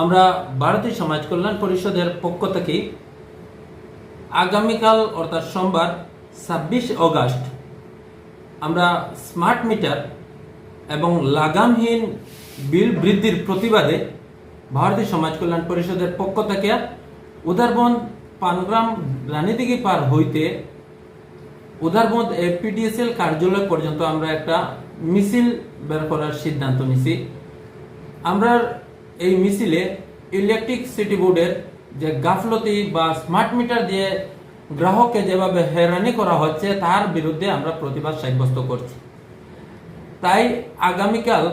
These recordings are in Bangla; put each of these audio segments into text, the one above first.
আমরা ভারতীয় সমাজ কল্যাণ পরিষদের পক্ষ থেকে আগামীকাল, অর্থাৎ সোমবার, ছাব্বিশ অগাস্ট, আমরা স্মার্ট মিটার এবং লাগামহীন বিল বৃদ্ধির প্রতিবাদে ভারতীয় সমাজ কল্যাণ পরিষদের পক্ষ থেকে উদারবন্দ পানগ্রাম রানীদিঘি পার হইতে উদারবন্দ এপিডিএসএল কার্যালয় পর্যন্ত আমরা একটা মিছিল বের করার সিদ্ধান্ত নিছি। আমরা এই মিছিলে ইলেকট্রিক সিটি বোর্ডের যে গাফলতি বা স্মার্ট মিটার দিয়ে গ্রাহককে যেভাবে হেরানি করা হচ্ছে, তার বিরুদ্ধে আমরা প্রতিবাদ সাব্যস্ত করছি। তাই আগামীকাল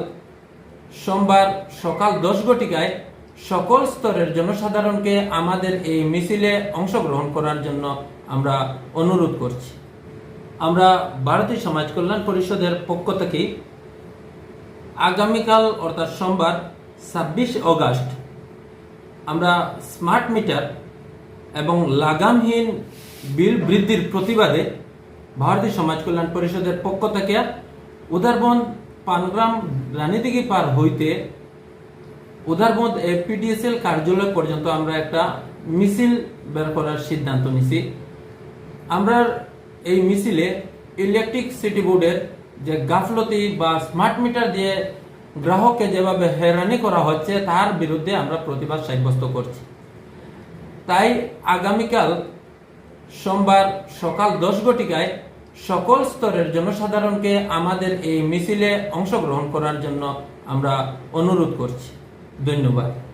সোমবার সকাল দশ ঘটিকায় সকল স্তরের জনসাধারণকে আমাদের এই মিছিলে অংশগ্রহণ করার জন্য আমরা অনুরোধ করছি। আমরা ভারতীয় সমাজ কল্যাণ পরিষদের পক্ষ থেকে আগামীকাল অর্থাৎ সোমবার ছাব্বিশ অগাস্ট, আমরা স্মার্ট মিটার এবং লাগামহীন বিল বৃদ্ধির প্রতিবাদে ভারতীয় সমাজ কল্যাণ পরিষদের পক্ষ থেকে উদারবন্দ পানগ্রাম রানীদিঘি পার হইতে উদারবন্দ এপিডিএসএল কার্যালয় পর্যন্ত আমরা একটা মিছিল বের করার সিদ্ধান্ত নিছি। আমরা এই মিছিলে ইলেকট্রিক সিটি বোর্ডের যে গাফলতি বা স্মার্ট মিটার দিয়ে গ্রাহককে যেভাবে হেরানি করা হচ্ছে, তার বিরুদ্ধে আমরা প্রতিবাদ সাব্যস্ত করছি। তাই আগামীকাল সোমবার সকাল দশ ঘটিকায় সকল স্তরের জনসাধারণকে আমাদের এই মিছিলে অংশগ্রহণ করার জন্য আমরা অনুরোধ করছি। ধন্যবাদ।